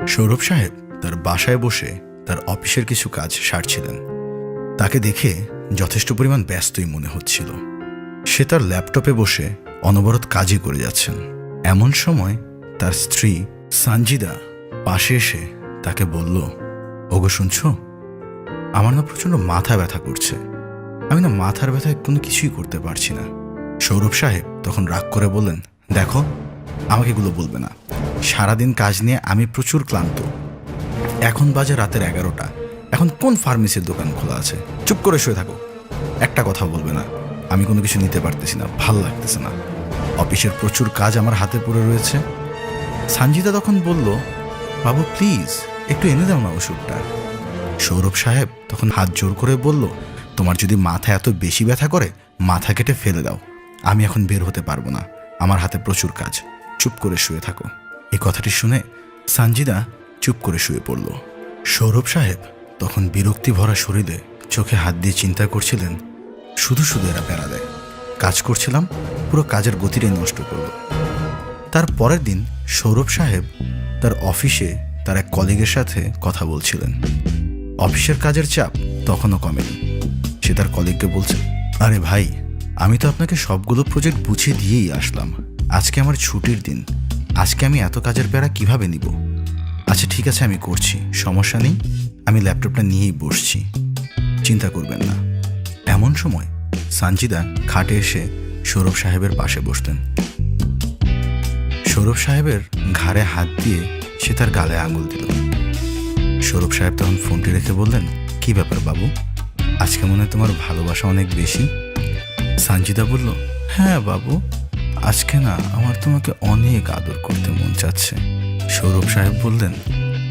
সৌরভ সাহেব তার বাসায় বসে তার অফিসের কিছু কাজ সারছিলেন। তাকে দেখে যথেষ্ট পরিমাণ ব্যস্তই মনে হচ্ছিল। সে তার ল্যাপটপে বসে অনবরত কাজই করে যাচ্ছেন। এমন সময় তার স্ত্রী সানজিদা পাশে এসে তাকে বলল, ওগো, শুনছো? আমার না প্রচণ্ড মাথা ব্যথা করছে। আমি না মাথার ব্যথায় কোনো কিছুই করতে পারছি না। সৌরভ সাহেব তখন রাগ করে বললেন, দেখো, আমাকে এগুলো বলবে না। সারাদিন কাজ নিয়ে আমি প্রচুর ক্লান্ত। এখন বাজে রাতের এগারোটা। এখন কোন ফার্মেসির দোকান খোলা আছে? চুপ করে শুয়ে থাকো। একটা কথা বলবে না। আমি কোনো কিছু নিতে পারতেছি না, ভালো লাগতেছে না। অফিসের প্রচুর কাজ আমার হাতে পড়ে রয়েছে। সঞ্জিতা তখন বলল, বাবু, প্লিজ, একটু এনে দাও না ওষুধটা। সৌরভ সাহেব তখন হাত জোর করে বলল, তোমার যদি মাথা এত বেশি ব্যথা করে, মাথা কেটে ফেলে দাও। আমি এখন বের হতে পারব না। আমার হাতে প্রচুর কাজ। চুপ করে শুয়ে থাকো। এই কথাটি শুনে সানজিদা চুপ করে শুয়ে পড়ল। সৌরভ সাহেব তখন বিরক্তি ভরা শরীরে চোখে হাত দিয়ে চিন্তা করছিলেন, শুধু শুধু এরা প্যারা দেয়। কাজ করছিলাম, পুরো কাজের গতিটাই নষ্ট করল। তার পরের দিন সৌরভ সাহেব তার অফিসে তার এক কলিগের সাথে কথা বলছিলেন। অফিসের কাজের চাপ তখনও কমেনি। সে তার কলিগকে বলছে, আরে ভাই, আমি তো আপনাকে সবগুলো প্রজেক্ট বুঝিয়ে দিয়েই আসলাম। আজকে আমার ছুটির দিন। আজকে আমি এত কাজের প্যারা কীভাবে নিব? আচ্ছা ঠিক আছে, আমি করছি। সমস্যা নেই, আমি ল্যাপটপটা নিয়েই বসছি। চিন্তা করবেন না। এমন সময় সানজিদা খাটে এসে সৌরভ সাহেবের পাশে বসতেন। সৌরভ সাহেবের ঘাড়ে হাত দিয়ে সে তার গালে আঙুল দিল। সৌরভ সাহেব তখন ফোনটি রেখে বললেন, কি ব্যাপার বাবু? আজকে মনে হয় তোমার ভালোবাসা অনেক বেশি? সানজিদা বলল হ্যাঁ বাবু আজকে না আমার তোমাকে অনেক আদর করতে মন চাচ্ছে। সৌরভ সাহেব বললেন,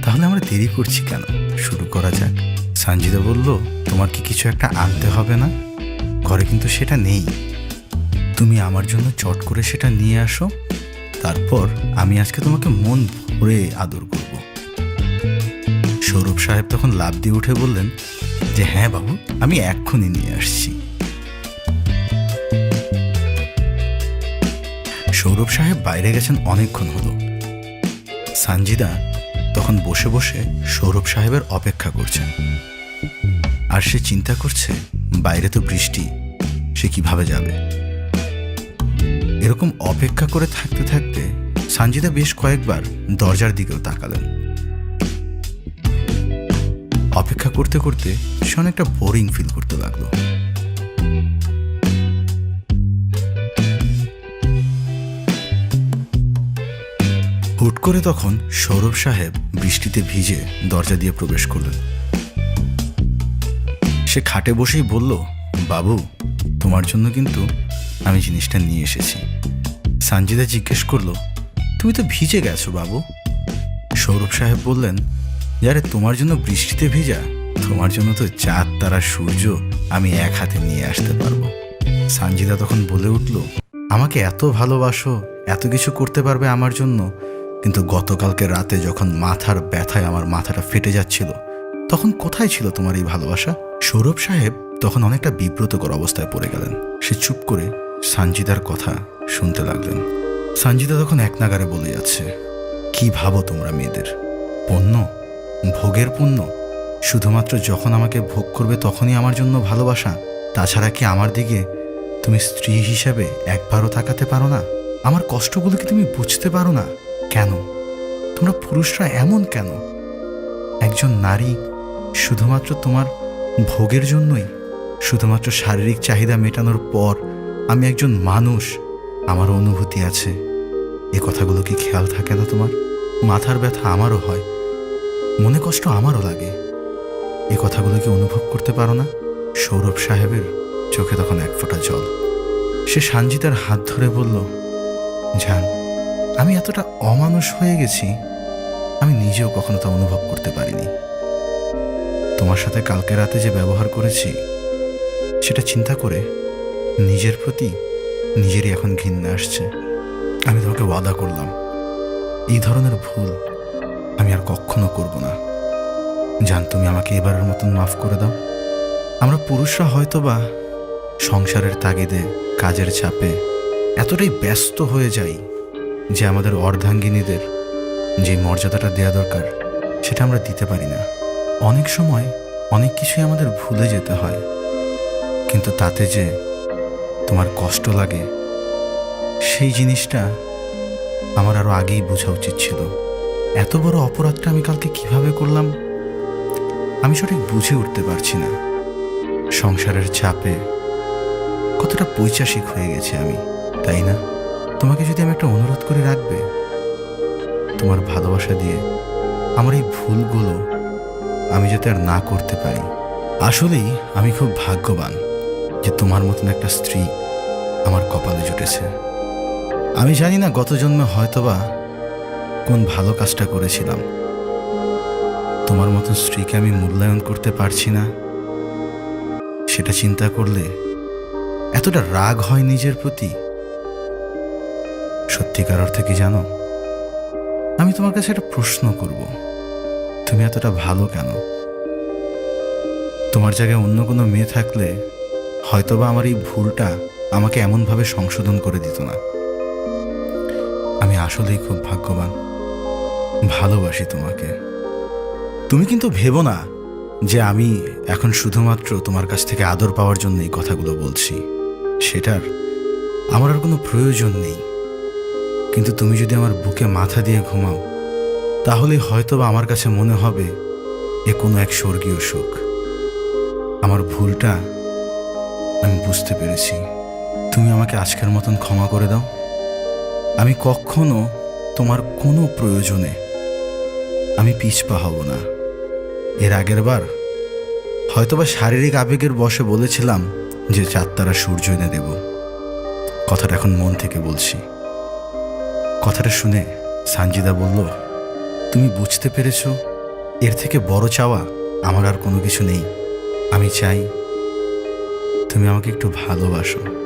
তাহলে আমরা দেরি করছি কেন? শুরু করা যাক। সানজিদা বলল, তোমার কি কিছু একটা আনতে হবে না? ঘরে কিন্তু সেটা নেই। তুমি আমার জন্য চট করে সেটা নিয়ে আসো। তারপর আমি আজকে তোমাকে মন ভরে আদর করব। সৌরভ সাহেব তখন লাভ দিয়ে উঠে বললেন, যে হ্যাঁ বাবু, আমি এক্ষুনি নিয়ে আসছি। সৌরভ সাহেব বাইরে গেছেন অনেকক্ষণ হলো। সানজিদা তখন বসে বসে সৌরভ সাহেবের অপেক্ষা করছেন। আর সে চিন্তা করছে, বাইরে তো বৃষ্টি, সে কীভাবে যাবে? এরকম অপেক্ষা করে থাকতে থাকতে সানজিদা বেশ কয়েকবার দরজার দিকেও তাকালেন। অপেক্ষা করতে করতে সে অনেকটা বোরিং ফিল করতে লাগল। হুট করে তখন সৌরভ সাহেব বৃষ্টিতে ভিজে দরজা দিয়ে প্রবেশ করলেন। সে খাটে বসেই বলল, বাবু, তোমার জন্য কিন্তু আমি জিনিসটা নিয়ে এসেছি। সানজিদা জিজ্ঞেস করল, তুমি তো ভিজে গেছো বাবু? সৌরভ সাহেব বললেন যারে তোমার জন্য বৃষ্টিতে ভিজা, তোমার জন্য তো চাঁদ, তারা, সূর্য আমি এক হাতে নিয়ে আসতে পারব। সানজিদা তখন বলে উঠল, আমাকে এত ভালোবাসো, এত কিছু করতে পারবে আমার জন্য কিন্তু গতকালকে রাতে যখন মাথার ব্যথায় আমার মাথাটা ফেটে যাচ্ছিল, তখন কোথায় ছিল তোমার এই ভালোবাসা? সৌরভ সাহেব তখন অনেকটা বিব্রতকর অবস্থায় পড়ে গেলেন। সে চুপ করে সানজিদার কথা শুনতে লাগলেন। সানজিদা তখন এক নাগারে বলে যাচ্ছে, কি ভাবো তোমরা মেয়েদের? পণ্য? ভোগের পণ্য? শুধুমাত্র যখন আমাকে ভোগ করবে তখনই আমার জন্য ভালোবাসা? তাছাড়া কি আমার দিকে তুমি স্ত্রী হিসেবে একবারও তাকাতে পারো না? আমার কষ্টগুলো কি তুমি বুঝতে পারো না? কেন? তোমরা পুরুষরা এমন কেন? একজন নারী শুধুমাত্র তোমার ভোগের জন্যই, শুধুমাত্র শারীরিক চাহিদা মেটানোর পর আমি একজন মানুষ, আমার অনুভূতি আছে। এ কথাগুলো কি খেয়াল থাকে না তোমার? মাথার ব্যথা আমারও হয়, মনে কষ্ট আমারও লাগে। এ কথাগুলো কি অনুভব করতে পারো না? সৌরভ সাহেবের চোখে তখন এক ফোঁটা জল। সে সানজিতার হাত ধরে বলল, জান আমি এতটা অমানুষ হয়ে গেছি, আমি নিজেও কখনো তা অনুভব করতে পারিনি। তোমার সাথে কালকে রাতে যে ব্যবহার করেছি, সেটা চিন্তা করে নিজের প্রতি নিজেরই এখন ঘৃণা আসছে। আমি তোমাকে ওয়াদা করলাম, এই ধরনের ভুল আমি আর কখনো করব না। জান, তুমি আমাকে এবারের মতন মাফ করে দাও। আমরা পুরুষরা হয়তো বা সংসারের তাগিদে, কাজের চাপে এতটাই ব্যস্ত হয়ে যাই যে আমাদের অর্ধাঙ্গিনীদের যে মর্যাদাটা দেওয়া দরকার, সেটা আমরা দিতে পারি না। অনেক সময় অনেক কিছুই আমাদের ভুলে যেতে হয়। কিন্তু তাতে যে তোমার কষ্ট লাগে, সেই জিনিসটা আমার আরও আগেই বোঝা উচিত ছিল। এত বড় অপরাধটা আমি কালকে কীভাবে করলাম, আমি সঠিক বুঝে উঠতে পারছি না। সংসারের চাপে কতটা পৈচাসিক হয়ে গেছে আমি, তাই না? তোমাকে যদি আমি একটা অনুরোধ করে রাখবে, তোমার ভালোবাসা দিয়ে আমার এই ভুলগুলো আমি যাতে আর না করতে পারি। আসলেই আমি খুব ভাগ্যবান যে তোমার মতন একটা স্ত্রী আমার কপালে জুটেছে। আমি জানি না গত জন্মে হয়তোবা কোন ভালো কাজটা করেছিলাম। তোমার মতন স্ত্রীকে আমি মূল্যায়ন করতে পারছি না। সেটা চিন্তা করলে এতটা রাগ হয় নিজের প্রতি সত্যিকার অর্থে কি জানো? আমি তোমার কাছে একটা প্রশ্ন করব। তুমি এতটা ভালো কেন? তোমার জায়গায় অন্য কোনো মেয়ে থাকলে হয়তোবা আমার এই ভুলটা আমাকে এমনভাবে সংশোধন করে দিত না। আমি আসলেই খুব ভাগ্যবান। ভালোবাসি তোমাকে। তুমি কিন্তু ভেবো না যে আমি এখন শুধুমাত্র তোমার কাছ থেকে আদর পাওয়ার জন্য এই কথাগুলো বলছি। সেটার আমার আর কোনো প্রয়োজন নেই। কিন্তু তুমি যদি আমার বুকে মাথা দিয়ে ঘুমাও, তাহলে হয়তো বা আমার কাছে মনে হবে এ কোনো এক স্বর্গীয় সুখ। আমার ভুলটা আমি বুঝতে পেরেছি। তুমি আমাকে আজকের মতন ক্ষমা করে দাও। আমি কখনো তোমার কোনো প্রয়োজনে আমি পিছপা হব না। এর আগের বার হয়তোবা শারীরিক আবেগের বসে বলেছিলাম যে চাঁদতারা সূর্য এনে দেব। কথাটা এখন মন থেকে বলছি। কথাটা শুনে সানজিদা বলল, তুমি বুঝতে পেরেছ? এর থেকে বড় চাওয়া আমার আর কোনো কিছু নেই। আমি চাই তুমি আমাকে একটু ভালোবাসো।